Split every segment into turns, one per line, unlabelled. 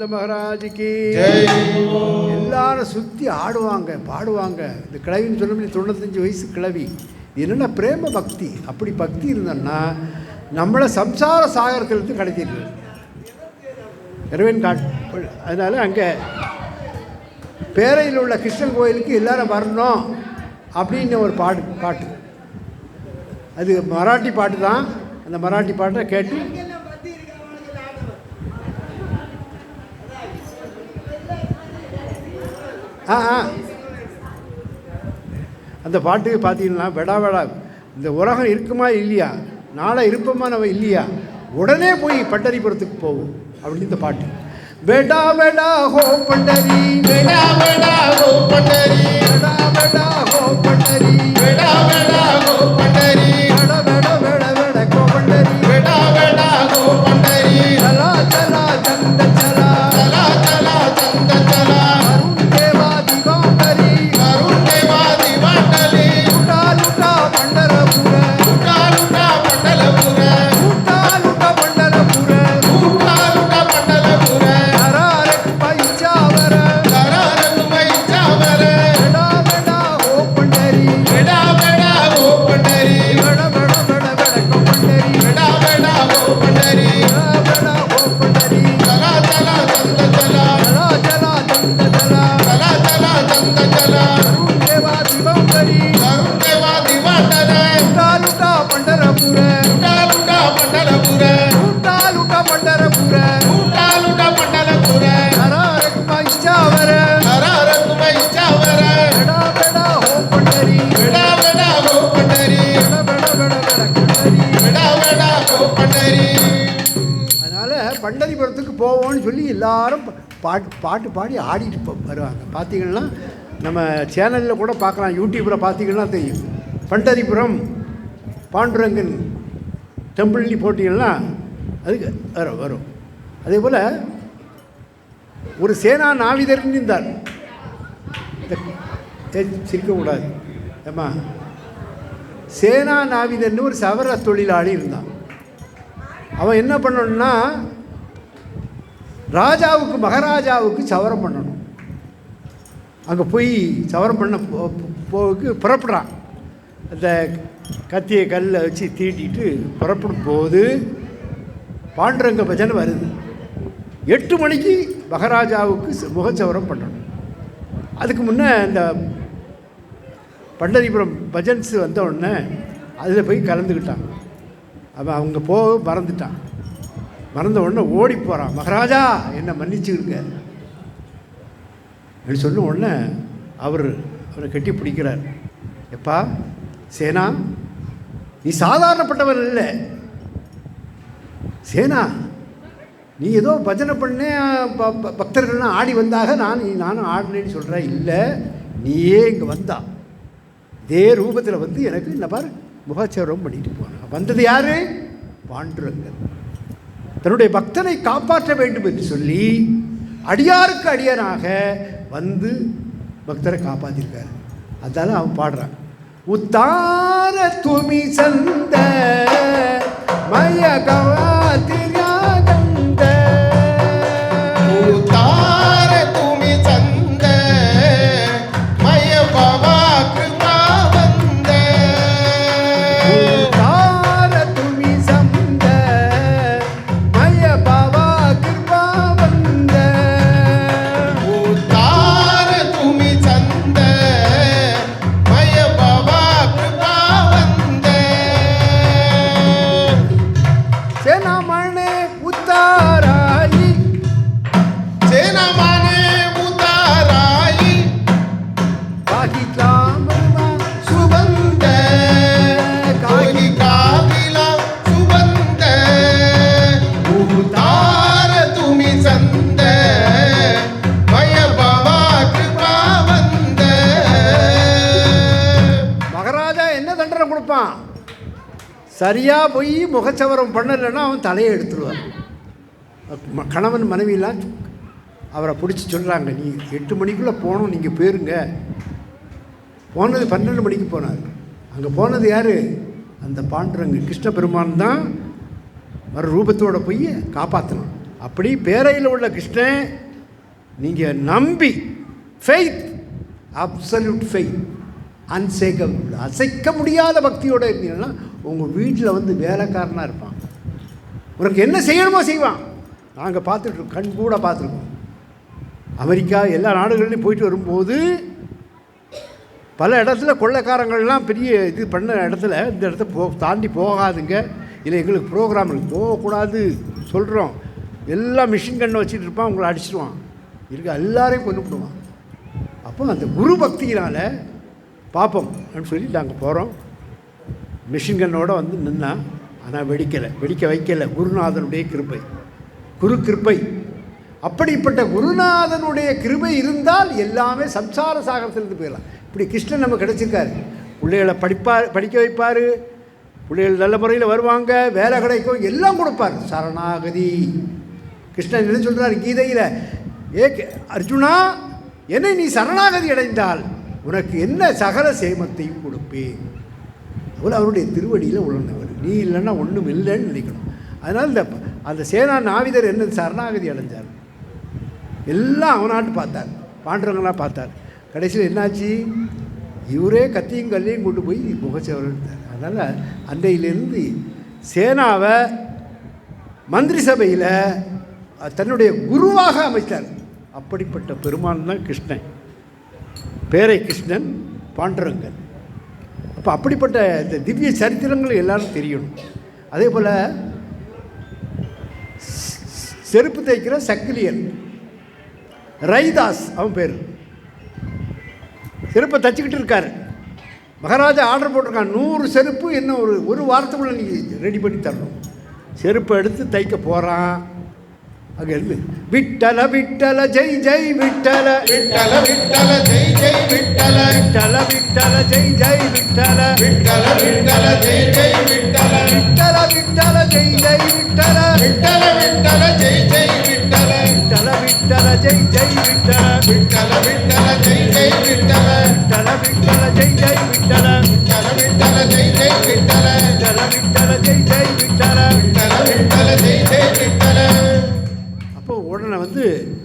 நாத மகாராஜுக்கு. எல்லாரும் சுற்றி ஆடுவாங்க பாடுவாங்க. இந்த கிழவின்னு சொல்ல தொண்ணூத்தஞ்சு வயசு கிழவி. என்னென்ன பிரேம பக்தி? அப்படி பக்தி இருந்தோன்னா நம்மளை சம்சார சாகரத்திலிருந்து கடத்திடுது இரவன் காட் அதனால் அங்கே பேரையில் உள்ள கிருஷ்ணன் கோயிலுக்கு எல்லாரும் வரணும் அப்படின்னு ஒரு பாடு பாட்டு. அது மராட்டி பாட்டு தான். அந்த மராட்டி பாட்டை கேட்டு ஆ ஆ. அந்த பாட்டு பார்த்தீங்கன்னா வெடா வெடா இந்த உலகம் இருக்குமா இல்லையா? நாளை இருப்போமா நம்ம இல்லையா? உடனே போய் பட்டரிபுரத்துக்கு போவோம் அப்படின்னு இந்த பாட்டு. வெடா வெடா ஹோ பண்டரி வெடா வெடா ஹோ பண்டரி வெடா வெடா ஹோ பண்டரி வெடா வெடா அப்படின்னு சொல்லி எல்லாரும் பாட்டு பாட்டு பாடி ஆடிட்டு வருவாங்க. பார்த்தீங்கன்னா நம்ம சேனலில் கூட பார்க்கலாம். யூடியூப்பில் பார்த்தீங்கன்னா தெரியும். பண்டரிபுரம் பாண்டுரங்கன் டெம்பிள்னி போட்டிங்கன்னா அதுக்கு வரும் வரும். அதே போல் ஒரு சேனா நாவிதர் இருந்தார். சிரிக்கக்கூடாது ஏம்மா? சேனா நாவிதர்னு ஒரு சவர தொழிலாளி இருந்தான். அவன் என்ன பண்ணணும்னா ராஜாவுக்கு மகாராஜாவுக்கு சவரம் பண்ணணும். அங்கே போய் சவரம் பண்ண போ- போவுக்கு புறப்படுறான். அந்த கத்தியை கல்லில் வச்சு தீட்டிட்டு புறப்படும் போது பாண்டுரங்க பஜனை வருது. எட்டு மணிக்கு மகாராஜாவுக்கு முகச்சவரம் பண்ணணும். அதுக்கு முன்னே இந்த பண்டரிபுரம் பஜன்ஸ் வந்த உடனே அதில் போய் கலந்துக்கிட்டாங்க அவன் அவங்க போக மறந்துட்டான். மறந்த உடனே ஓடி போகிறான் மகாராஜா என்னை மன்னிச்சுக்கிடுங்க. அப்படின்னு சொன்ன உடனே அவர் அவரை கட்டி பிடிக்கிறார். எப்பா சேனா நீ சாதாரணப்பட்டவர் இல்லை சேனா நீ ஏதோ பஜனை பண்ண ப- ப- பக்தர்கள்லாம் ஆடி வந்தாக நான் நீ நானும் ஆடினேன்னு சொல்கிறேன் இல்லை நீயே இங்கே வந்தா. இதே ரூபத்தில் வந்து எனக்கு இந்த பாரு முகாச்சாரம் பண்ணிட்டு போனான் வந்தது யாரு? பாண்டுரங்கன். தன்னுடைய பக்தனை காப்பாற்ற வேண்டும் என்று சொல்லி அடியாருக்கு அடியனாக வந்து பக்தரை காப்பாற்றிருக்கார் அதால அவன் பாடுறான். உத்தார துமி சந்த மய கவாதி சரியாக போய் முகச்சவரம் பண்ணலைன்னா அவன் தலையை எடுத்துருவான். கணவன் மனைவியெலாம் அவரை பிடிச்சி சொல்கிறாங்க நீ எட்டு மணிக்குள்ளே போகணும் நீங்கள் போயிருங்க. போனது பன்னெண்டு மணிக்கு போனார். அங்கே போனது யார்? அந்த பாண்டுரங்க. கிருஷ்ண பெருமான் தான் வர ரூபத்தோடு போய் காப்பாற்றணும் அப்படி பேரையில் உள்ள கிருஷ்ணன் நீங்கள் நம்பி ஃபெய்த் அப்சல்யூட் ஃபெய்த் அன்சேக்க அசைக்க முடியாத பக்தியோடு இருந்தீங்கன்னா உங்கள் வீட்டில் வந்து வேலைக்காரனாக இருப்பான். உனக்கு என்ன செய்யணுமோ செய்வான். நாங்கள் பார்த்துட்ருக்கோம் கண் கூட பார்த்துருக்கோம். அமெரிக்கா எல்லா நாடுகள்லையும் போயிட்டு வரும்போது பல இடத்துல கொள்ளைக்காரங்கள்லாம் பெரிய இது பண்ண இடத்துல இந்த இடத்த போ தாண்டி போகாதுங்க. இல்லை எங்களுக்கு ப்ரோக்ராம் இருக்கு. போகக்கூடாது சொல்கிறோம் எல்லா மிஷின் கண்ணை வச்சுட்டு இருப்பான். உங்களை அடிச்சிடுவான் இருக்க எல்லாரையும் கொண்டு விடுவான் அப்போ அந்த குரு பக்தியினால் பார்ப்போம். அப்படின்னு சொல்லி நாங்கள் போகிறோம் மிஷின்கன்னோடு வந்து நின்னான் ஆனால் வெடிக்கலை. வெடிக்க வைக்கலை. குருநாதனுடைய கிருப்பை குரு கிருபை. அப்படிப்பட்ட குருநாதனுடைய கிருபை இருந்தால் எல்லாமே சம்சார சாகரத்திலிருந்து போயிடலாம். இப்படி கிருஷ்ணன் நம்ம கிடச்சிருக்காரு. பிள்ளைகளை படிப்பார் படிக்க வைப்பார். பிள்ளைகள் நல்ல முறையில் வருவாங்க. வேலை கிடைக்கும். எல்லாம் கொடுப்பார். சரணாகதி. கிருஷ்ணன் என்ன சொல்கிறார் கீதையில்? ஏ அர்ஜுனா என்னை நீ சரணாகதி அடைந்தால் உனக்கு என்ன சகல சேமத்தையும் கொடுப்பேன்? அவர் அவருடைய திருவடியில் உழந்தவர் நீ இல்லைன்னா ஒன்றும் இல்லைன்னு நினைக்கணும். அதனால் இந்த அந்த சேனா நாவிதர் என்ன சரணாகதி அடைஞ்சார்? எல்லாம் அவனாட்டு பார்த்தார். பாண்டவங்களாக பார்த்தார். கடைசியில் என்னாச்சு? இவரே கத்தியும் கல்லையும் கொண்டு போய் முகச்சவர் எடுத்தார். அதனால் அன்றையிலிருந்து சேனாவை மந்திரி சபையில் தன்னுடைய குருவாக அமைத்தார். அப்படிப்பட்ட பெருமான் தான் கிருஷ்ணன். பேரை கிருஷ்ணன் பாண்டரங்கன். அப்போ அப்படிப்பட்ட இந்த திவ்ய சரித்திரங்கள் எல்லாரும் தெரியணும். அதே போல் செருப்பு தைக்கிற சக்கிலியன் ரைதாஸ் அவன் பேர். செருப்பை தச்சுக்கிட்டு இருக்கார். மகாராஜா ஆர்டர் போட்டிருக்கான். நூறு செருப்பு என்ன ஒரு ஒரு வாரத்துக்குள்ளே நீங்கள் ரெடி பண்ணி தரணும். செருப்பை எடுத்து தைக்க போகிறான் அங்கே இருந்து விட்டல விட்டல ஜெய் ஜெய் விட்டல
விட்டல விட்டல ஜெய் ஜெய் விட்டல
விட்டல விட்டல ஜெய் ஜெய் விட்டல
விட்டல விட்டல ஜெய் ஜெய் விட்டல
விட்டல விட்டல ஜெய் ஜெய் விட்டல
விட்டல விட்டல ஜெய் ஜெய் விட்டல
விட்டல விட்டல ஜெய் ஜெய் விட்டல
விட்டல விட்டல ஜெய் ஜெய் விட்டல
விட்டல விட்டல ஜெய் ஜெய் விட்டல
விட்டல விட்டல ஜெய் ஜெய் விட்டல
விட்டல விட்டல ஜெய் ஜெய் விட்டல
விட்டல
அப்போ வந்து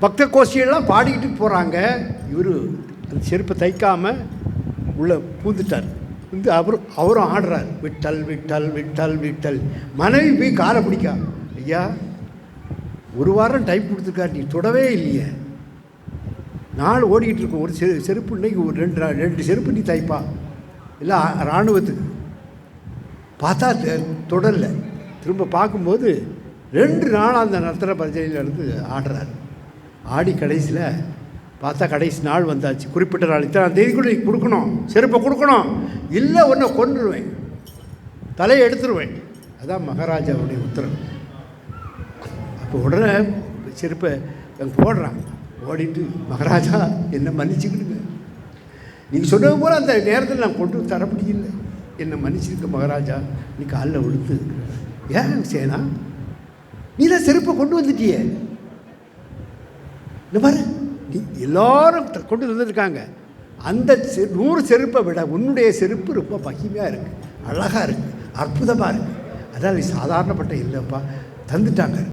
பக்த கோஷியெல்லாம் பாடிக்கிட்டு போகிறாங்க இவர் அந்த செருப்பை தைக்காமல் உள்ளே பூந்துட்டார். வந்து அவரும் அவரும் ஆடுறார். விட்டல் விட்டல் விட்டல் விட்டல். மனைவி போய் காலை பிடிக்கா. ஐயா ஒரு வாரம் டைம் கொடுத்துருக்காரு. நீ தொடவே இல்லையே. நாள் ஓடிக்கிட்டு இருக்கும். ஒரு செரு செருப்பு இன்னைக்கு ஒரு ரெண்டு ரெண்டு செருப்பு நீ தைப்பா. இல்லை இராணுவத்துக்கு பார்த்தா தெ- தொடரல திரும்ப பார்க்கும்போது ரெண்டு நாள் அந்த நர்த்தன பரிச்சையில் இருந்து ஆடுறாரு. ஆடி கடைசியில் பார்த்தா கடைசி நாள் வந்தாச்சு. குறிப்பிட்ட நாள். இத்தனை தேதிக்குள்ள நீ கொடுக்கணும். செருப்பை கொடுக்கணும். இல்லை ஒன்றை கொண்டுருவேன் தலையை எடுத்துருவேன். அதான் மகாராஜாவுடைய உத்தரவு. அப்போ உடனே செருப்பை அங்கே போடுறான். ஓடிட்டு மகாராஜா என்னை மன்னிச்சுக்கிடுங்க. நீங்கள் சொன்னது போல அந்த நேரத்தில் நான் கொண்டு தர முடியல என்னை மன்னிச்சிருக்க மகாராஜா. நீ காலில் விழுத்து ஏன் சேனா? நீ தான் செருப்பை கொண்டு வந்துட்டியே. இந்த பாரு. நீ எல்லாரும் கொண்டு வந்துருக்காங்க அந்த செ- நூறு செருப்பை விட உன்னுடைய செருப்பு ரொம்ப மகிமையாக இருக்குது அழகாக இருக்குது அற்புதமாக இருக்குது அதான் நீ சாதாரணப்பட்ட இல்லைப்பா. தந்துட்டாங்க.